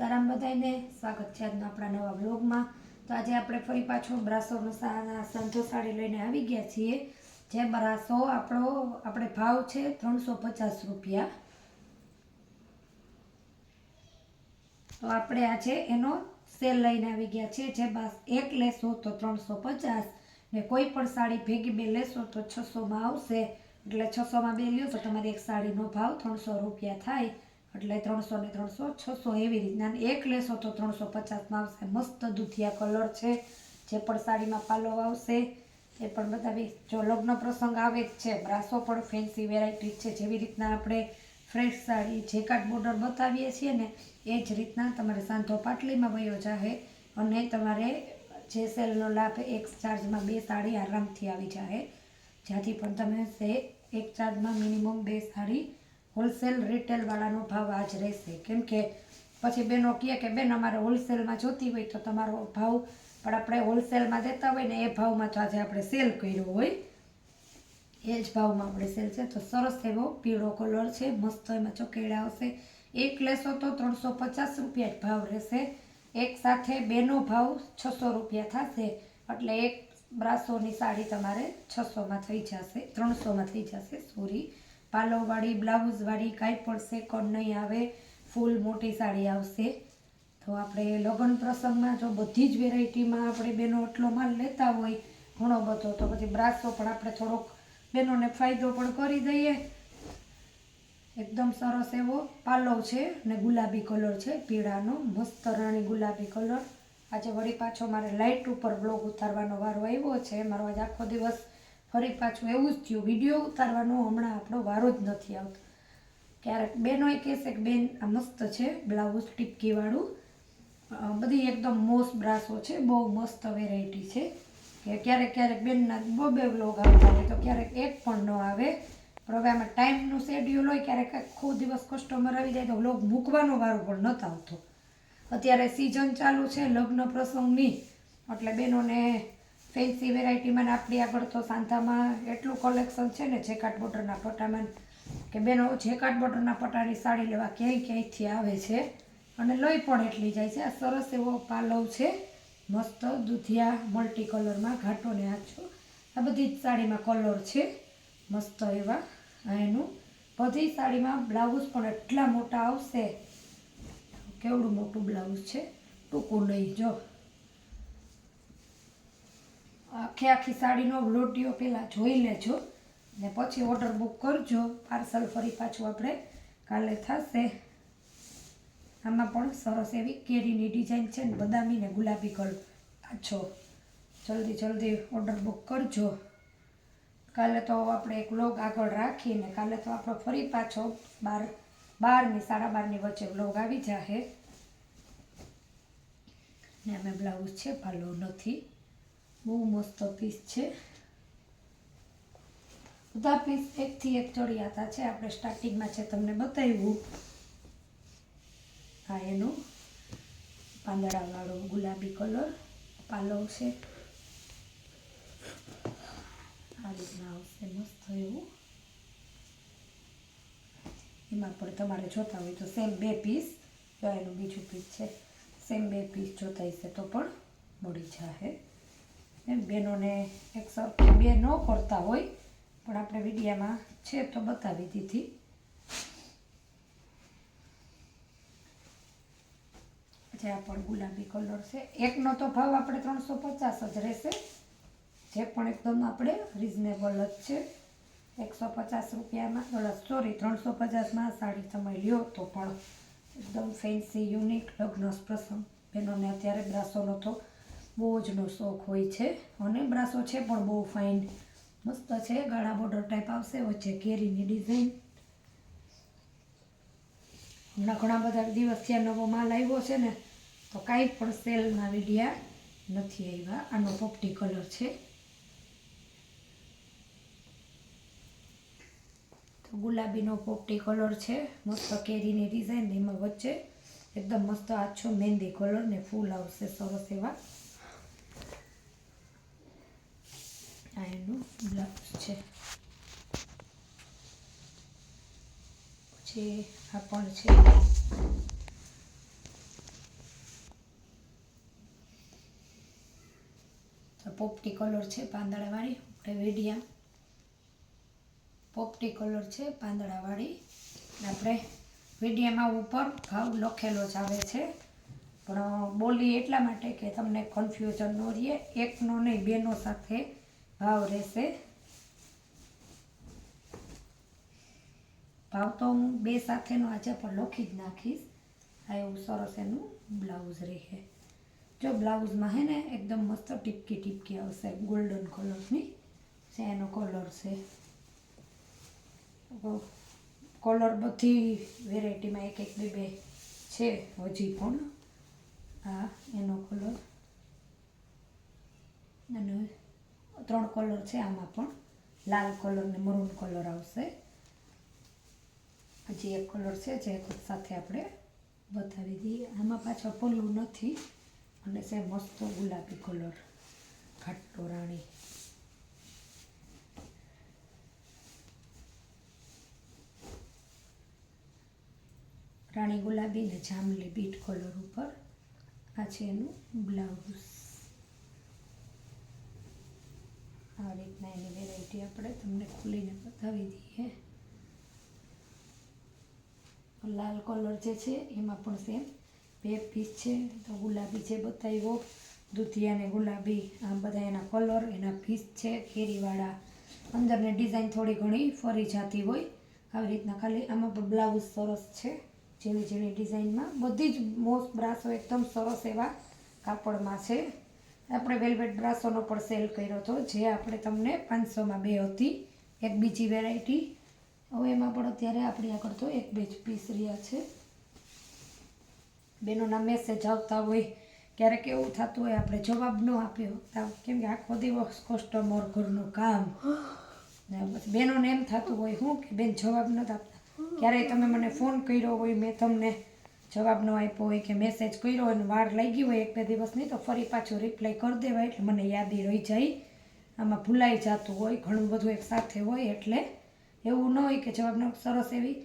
સીતારામ બધાને સ્વાગત છે આજના આપણા નવા બ્લોગમાં તો આજે આપણે ફરી પાછો બ્રાસોનો સા- સાંધો સાડી લઈને આવી ગયા છીએ, જે બ્રાસો આપણો, આપણે ભાવ છે ત્રણસો પચાસ રૂપિયા. તો આપણે આજે એનો સેલ લઈને આવી ગયા છીએ, જે બસ એક લેશો તો ત્રણસો પચાસ ને કોઈ પણ સાડી ભેગી બે લેશો તો છસોમાં આવશે. એટલે છસોમાં બે લ્યો તો તમારી એક સાડીનો ભાવ ત્રણસો રૂપિયા થાય. એટલે ત્રણસો ને ત્રણસો, છસો એવી રીતના. એક લેશો તો ત્રણસો પચાસમાં આવશે. મસ્ત દૂધિયા કલર છે. જે પણ સાડીમાં પાલો આવશે, એ પણ બતાવી જો લગ્ન પ્રસંગ આવે જ છે. બ્રાસો પણ ફેન્સી વેરાયટી છે. જેવી રીતના આપણે ફ્રેશ સાડી જે કાર્ડ બોર્ડર બતાવીએ છીએ ને, એ જ રીતના તમારે સાંધો પાટલીમાં વયો જાહે અને તમારે જે સેલનો લાભ એક ચાર્જમાં બે સાડી આરામથી આવી જાય જ્યાંથી પણ તમે સે એક ચાર્જમાં મિનિમમ બે સાડી હોલસેલ રિટેલવાળાનો ભાવ આજ રહેશે. કેમ કે પછી બેનો કહે કે, બેન, અમારે હોલસેલમાં જોતી હોય તો તમારો ભાવ પણ આપણે હોલસેલમાં દેતા હોય ને એ ભાવમાં તો આજે આપણે સેલ કર્યો હોય. એ જ ભાવમાં આપણે સેલ છે. તો સરસ એવો પીળો કલર છે. મસ્ત એમાં ચોકેડા આવશે. એક લેશો તો ત્રણસો પચાસ રૂપિયા જ ભાવ રહેશે. એક સાથે બેનો ભાવ છસો રૂપિયા થશે. એટલે એક બ્રાસોની સાડી તમારે છસોમાં થઈ જશે, ત્રણસોમાં થઈ જશે, સોરી. પાલોવાળી, બ્લાઉઝવાળી કાંઈ પણ સેકન્ડ નહીં આવે. ફૂલ મોટી સાડી આવશે. તો આપણે લગ્ન પ્રસંગમાં જો બધી જ વેરાયટીમાં આપણે બેનો એટલો માલ લેતા હોય, ઘણો બધો, તો પછી બ્રાસો પણ આપણે થોડોક બેનોને ફાયદો પણ કરી દઈએ. એકદમ સરસ એવો પાલો છે ને ગુલાબી કલર છે, પીળાનો, મસ્ત રાણી ગુલાબી કલર. આજે વળી પાછો મારે લાઇટ ઉપર બ્લોગ ઉતારવાનો વારો આવ્યો છે. મારો આજે આખો દિવસ ફરી પાછું એવું જ થયું. વીડિયો ઉતારવાનો હમણાં આપણો વારો જ નથી આવતો. ક્યારેક બેનોય કહેશે કે બેન, આ મસ્ત છે, બ્લાઉઝ ટીપકીવાળું. બધી એકદમ મોસ બ્રાસો છે, બહુ મસ્ત વેરાયટી છે. કે ક્યારેક ક્યારેક બેનના બહુ બે વ્લોગ આવતા હોય તો ક્યારેક એક પણ ન આવે. પ્રોગ્રામમાં ટાઈમનું શેડ્યુલ હોય, ક્યારેક આખો દિવસ કસ્ટમર આવી જાય તો વ્લોગ મૂકવાનો વારો પણ નહોતો આવતો. અત્યારે સિઝન ચાલુ છે, લગ્ન પ્રસંગની. એટલે બેનોને ફેન્સી વેરાયટીમાં આપણી આગળ તો સાંધામાં એટલું કલેક્શન છે ને જેકાટ બોર્ડરના પટ્ટામાં કે બેનો જેકાટ બોર્ડરના પટ્ટાની સાડી લેવા ક્યાંય ક્યાંયથી આવે છે? અને લઈ પણ એટલી જાય છે. આ સરસ એવો પાલવ છે. મસ્ત દૂધિયા મલ્ટી કલરમાં ઘાટો ને આછો આ બધી જ સાડીમાં કલર છે. મસ્ત એવા. એનું બધી સાડીમાં બ્લાઉઝ પણ એટલા મોટા આવશે. કેવડું મોટું બ્લાઉઝ છે? ટૂંકું નહીં, જો. આખી આખી સાડીનો લોટીઓ પહેલાં જોઈ લેજો ને પછી ઓર્ડર બુક કરજો. પાર્સલ ફરી પાછું આપણે કાલે થશે. આમાં પણ સરસ એવી કેરીની ડિઝાઇન છે ને બદામી ને ગુલાબી કલર પાછો જલ્દી જલ્દી ઓર્ડર બુક કરજો. કાલે તો આપણે એક વ્લોગ આગળ રાખીને કાલે તો આપણો ફરી પાછો બાર, બારની, સાડા બારની વચ્ચે વ્લોગ આવી જાહે. ને અમે બ્લાઉઝ છે, ભાલો નથી. બહુ મસ્ત પીસ છે. બધા પીસ એકથી એક ચડિયાતા છે. આપણે સ્ટાર્ટિંગમાં છે તમને બતાવ્યું, આ એનું પાંદડાવાળો ગુલાબી કલર પાલવ છે. આ રીતના આવશે મસ્ત એવું. એમાં પણ તમારે જોતા હોય તો સેમ બે પીસ જો એનું બીજું પીસ છે સેમ બે પીસ જોતા હશે તો પણ મળી જશે એમ બેનોને એક સરખી બે ન કરતા હોય, પણ આપણે વિડીયામાં છે તો બતાવી દીધી. જે આ પણ ગુલાબી કલર છે. એકનો તો ભાવ આપણે ત્રણસો પચાસ જ રહેશે. જે પણ એકદમ આપણે રિઝનેબલ જ છે. એકસો પચાસ રૂપિયામાં સોરી ત્રણસો પચાસમાં સાડી તમે લ્યો તો પણ એકદમ ફેન્સી યુનિક લગ્ન પ્રસંગ બહેનોને અત્યારે બ્રાસોનો તો બહુ જ શોખ હોય છે. અને બ્રાસો છે પણ બહુ ફાઇન મસ્ત છે, ગાળા બોર્ડર ટાઈપ આવશે. વચ્ચે કેરીની ડિઝાઇન હમણાં ઘણા બધા દિવસ ત્યાં નવો માલ આવ્યો છે ને, તો કાંઈ પણ સેલમાં વિડિયા નથી આવ્યા. આનો પોપટી કલર છે. તો ગુલાબીનો પોપટી કલર છે. મસ્ત કેરીની ડિઝાઇન એમાં વચ્ચે. એકદમ મસ્ત આછો મહેંદી કલર ને ફૂલ આવશે સરસ એવા. થયેલું બ્લાઉઝ છે પછી આ પણ છે પોપટી કલર છે પાંદડાવાળી આપણે વેડિયા પોપટી કલર છે પાંદડાવાળી આપણે વેડિયામાં ઉપર ભાવ લખેલો જ આવે છે. પણ બોલી એટલા માટે કે તમને કન્ફ્યુઝન ન રહીએ એકનો નહીં, બેનો સાથે ભાવ રહેશે ભાવ તો હું બે સાથેનો આજે પણ લખી જ નાખીશ. આ એવું સરસ એનું બ્લાઉઝ રહે. જો બ્લાઉઝમાં હે ને એકદમ મસ્ત ટીપકી ટીપકી આવશે ગોલ્ડન કલરની છે એનો કલર છે. કલર બધી વેરાયટીમાં એક એક બે બે છે હજી પણ. આ એનો કલર અને ત્રણ કલર છે આમાં પણ. લાલ કલર ને મરૂન કલર આવશે. હજી એક કલર છે જે એક સાથે આપણે બતાવી દઈએ. આમાં પાછળ પલ્લું નથી અને છે મસ્ત ગુલાબી કલર. ખાટલો રાણી. રાણી ગુલાબી ને જાંબલી બીટ કલર ઉપર. આ છે એનું બ્લાઉઝ. આ રીતના એની વેરાયટી આપણે તમને ખોલીને બતાવી દઈએ. લાલ કલર જે છે, એમાં પણ સેમ બે પીસ છે. તો ગુલાબી જે બતાવ્યો દુધિયા ને ગુલાબી, આમ બધા એના કલર એના પીસ છે, કેરીવાળા. અંદરની ડિઝાઇન થોડી ઘણી ફરી જતી હોય. આવી રીતના ખાલી આમાં પણ બ્લાઉઝ સરસ છે. ઝીણી ઝીણી ડિઝાઇનમાં બધી જ મોસ્ટ બ્રાસો એકદમ સરસ એવા કાપડમાં છે. આપણે વેલ્વેટ બ્રાસોનો પણ સેલ કર્યો હતો, જે આપણે તમને પાંચસોમાં બે હતી, એક બીજી વેરાયટી હવે એમાં પણ અત્યારે આપણી આગળ તો એક બે જ પીસ રહ્યા છે. બેનોના મેસેજ આવતા હોય, ક્યારેક એવું થતું હોય, આપણે જવાબ ન આપ્યો. તો કેમ કે આખો દિવસ કસ્ટમર ઘરનું કામ. ને બેનોને એમ થતું હોય, હું કે બેન જવાબ નથી આપતા. ક્યારેય તમે મને ફોન કર્યો હોય, મેં તમને જવાબ ન આપ્યો હોય કે મેસેજ કર્યો અને વાર લાગી હોય એક બે દિવસની તો ફરી પાછું રિપ્લાય કરી દેવાય એટલે મને યાદી રહી જાય. આમાં ભૂલાઈ જતું હોય, ઘણું બધું એક સાથે હોય એટલે એવું ન હોય કે જવાબનો સરસ એવી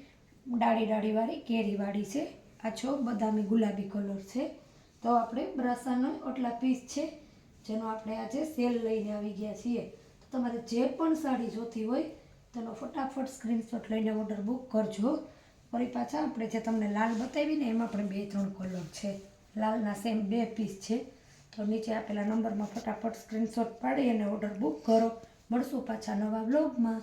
ડાળી ડાળીવાળી, કેરીવાળી છે. આછો બદામી ગુલાબી કલર છે. તો આપણે બ્રાસાનો આટલા પીસ છે, જેનો આપણે આજે સેલ લઈને આવી ગયા છીએ. તો તમારે જે પણ સાડી જોતી હોય તેનો ફટાફટ સ્ક્રીનશોટ લઈને ઓર્ડર બુક કરજો. ફરી પાછા આપણે જે તમને લાલ બતાવીને એમાં પણ બે ત્રણ કલર છે. લાલના સેમ બે પીસ છે. તો નીચે આપેલા નંબરમાં ફટાફટ સ્ક્રીનશોટ પાડી અને ઓર્ડર બુક કરો. મળશું પાછા નવા બ્લોગમાં